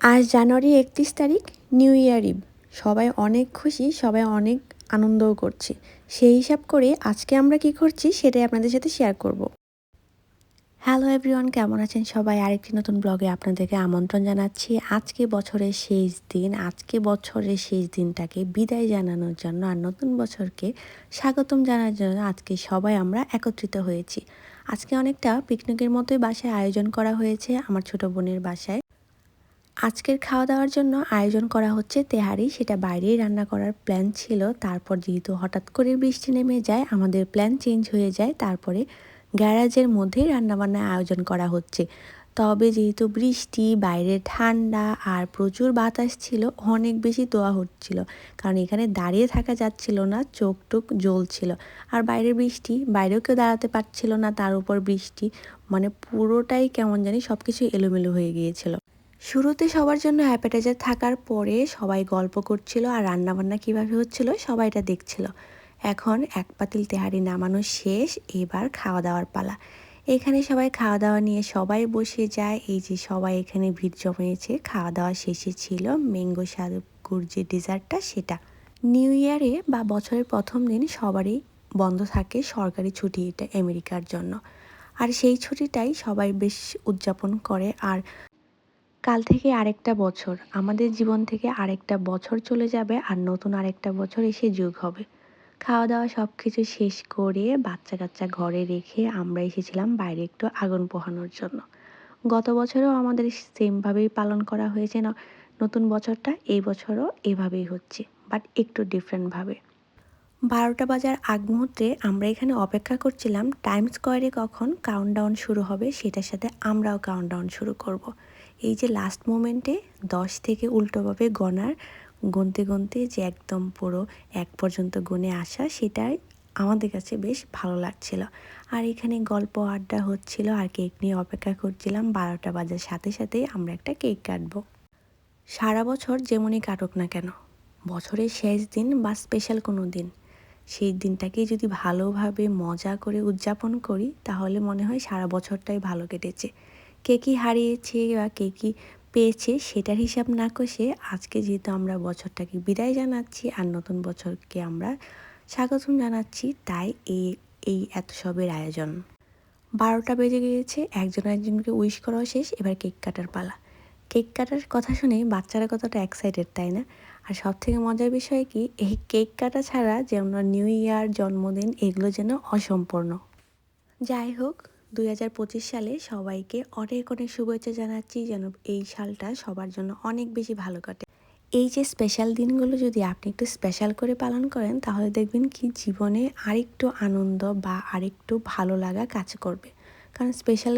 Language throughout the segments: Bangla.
আজ জানুয়ারি একত্রিশ তারিখ নিউ ইয়ার ইভ সবাই অনেক খুশি, সবাই অনেক আনন্দও করছে। সেই হিসাব করে আজকে আমরা কি করছি সেটাই আপনাদের সাথে শেয়ার করব। হ্যালো এভরিওয়ান কেমন আছেন সবাই? আরেকটি নতুন ব্লগে আপনাদেরকে আমন্ত্রণ জানাচ্ছি। আজকে বছরের শেষ দিন, আজকে বছরের শেষ দিনটাকে বিদায় জানানোর জন্য আর নতুন বছরকে স্বাগতম জানার জন্য আজকে সবাই আমরা একত্রিত হয়েছি। আজকে অনেকটা পিকনিকের মতোই বাসায় আয়োজন করা হয়েছে আমার ছোট বোনের বাসায়। আজকের খাওয়া দাওয়ার জন্য আয়োজন করা হচ্ছে তেহারি। সেটা বাইরেই রান্না করার প্ল্যান ছিল। তারপর যেহেতু হঠাৎ করে বৃষ্টি নেমে যায়, আমাদের প্ল্যান চেঞ্জ হয়ে যায়। তারপরে গ্যারাজের মধ্যেই রান্নাবান্নার আয়োজন করা হচ্ছে। তবে যেহেতু বৃষ্টি, বাইরে ঠান্ডা আর প্রচুর বাতাস ছিল, অনেক বেশি দোয়া হচ্ছিল। কারণ এখানে দাঁড়িয়ে থাকা যাচ্ছিল না চোখ টুক জ্বলছিল। আর বাইরে বৃষ্টি, বাইরেও কেউ দাঁড়াতে পারছিল না তার উপর বৃষ্টি। মানে পুরোটাই কেমন জানি সব কিছু এলোমেলো হয়ে গিয়েছিল। শুরুতে সবার জন্য অ্যাপেটাইজার থাকার পরে সবাই গল্প করছিল আর রান্নাবান্না কীভাবে হচ্ছিল সবাই এটা দেখছিল। এখন এক পাতিল তেহারি নামানো শেষ, এবার খাওয়া দাওয়ার পালা। এখানে সবাই খাওয়া দাওয়া নিয়ে সবাই বসে যায়। এই যে সবাই এখানে ভিড় জমিয়েছে খাওয়া দাওয়া শেষে ছিল ম্যাঙ্গো সাদুকুর যে ডেজার্টটা সেটা। নিউ ইয়ারে বা বছরের প্রথম দিন সবারই বন্ধ থাকে সরকারি ছুটি এটা আমেরিকার জন্য। আর সেই ছুটিটাই সবাই বেশ উদযাপন করে। আর কাল থেকে আরেকটা বছর। আমাদের জীবন থেকে আরেকটা বছর চলে যাবে আর নতুন আরেকটা বছর এসে যুগ হবে। খাওয়া দাওয়া সব কিছু শেষ করে বাচ্চা কাচ্চা ঘরে রেখে আমরা এসেছিলাম বাইরে একটু আগুন পোহানোর জন্য। গত বছরেও আমাদের সেমভাবেই পালন করা হয়েছে না নতুন বছরটা এই বছরও এভাবেই হচ্ছে বাট একটু ডিফারেন্টভাবে বারোটা বাজার আগ মুহূর্তে আমরা এখানে অপেক্ষা করছিলাম টাইম স্কোয়ারে কখন কাউন্টডাউন শুরু হবে সেটার সাথে আমরাও কাউন্টডাউন শুরু করব। এই যে লাস্ট মোমেন্টে দশ থেকে উল্টোভাবে গনার, গুনতে গুনতে যে একদম পুরো এক পর্যন্ত গুনে আসা, সেটাই আমাদের কাছে বেশ ভালো লাগছিল। আর এখানে গল্প আড্ডা হচ্ছিল আর কেক নিয়ে অপেক্ষা করছিলাম, বারোটা বাজার সাথে সাথেই আমরা একটা কেক কাটবো। সারা বছর যেমনই কাটুক না কেন, বছরের শেষ দিন বা স্পেশাল কোনো দিন, সেই দিনটাকে যদি ভালোভাবে মজা করে উদযাপন করি, তাহলে মনে হয় সারা বছরটাই ভালো কেটেছে। কে কী হারিয়েছে বা কে কী পেয়েছে সেটার হিসাব না কষে আজকে যেহেতু আমরা বছরটাকে বিদায় জানাচ্ছি আর নতুন বছরকে আমরা স্বাগতম জানাচ্ছি, তাই এই এই এত সবের আয়োজন। বারোটা বেজে গিয়েছে, একজন একজনকে উইশ করাও শেষ, এবার কেক কাটার পালা। কেক কাটার কথা শুনে বাচ্চারা কতটা এক্সাইটেড তাই না? আর সব থেকে মজার বিষয় কি, এই কেক কাটা ছাড়া যেমন নিউ ইয়ার জন্মদিন, এগুলো যেন অসম্পূর্ণ। যাই হোক দুই হাজার পঁচিশ সালে সবাইকে অনেক অনেক শুভেচ্ছা জানাচ্ছি যেন এই সালটা সবার জন্য অনেক বেশি ভালো কাটে। এই যে স্পেশাল দিনগুলো যদি আপনি একটু স্পেশাল করে পালন করেন, তাহলে দেখবেন কি জীবনে আরেকটু আনন্দ বা আরেকটু ভালো লাগা কাজ করবে। কারণ স্পেশাল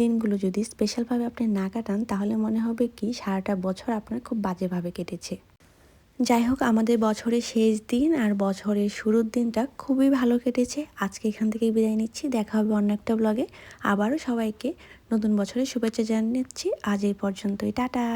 দিনগুলো যদি স্পেশালভাবে আপনি না কাটান, তাহলে মনে হবে কি সারাটা বছর আপনার খুব বাজেভাবে কেটেছে। যাই হোক, আমাদের বছরের শেষ দিন আর বছরের শুরুর দিনটা খুবই ভালো কেটেছে। আজকে এখান থেকে বিদায় নিচ্ছি। দেখা হবে অন্য একটা ব্লগে আবারও সবাইকে নতুন বছরের শুভেচ্ছা জানাচ্ছি আজ এই পর্যন্তই। টাটা!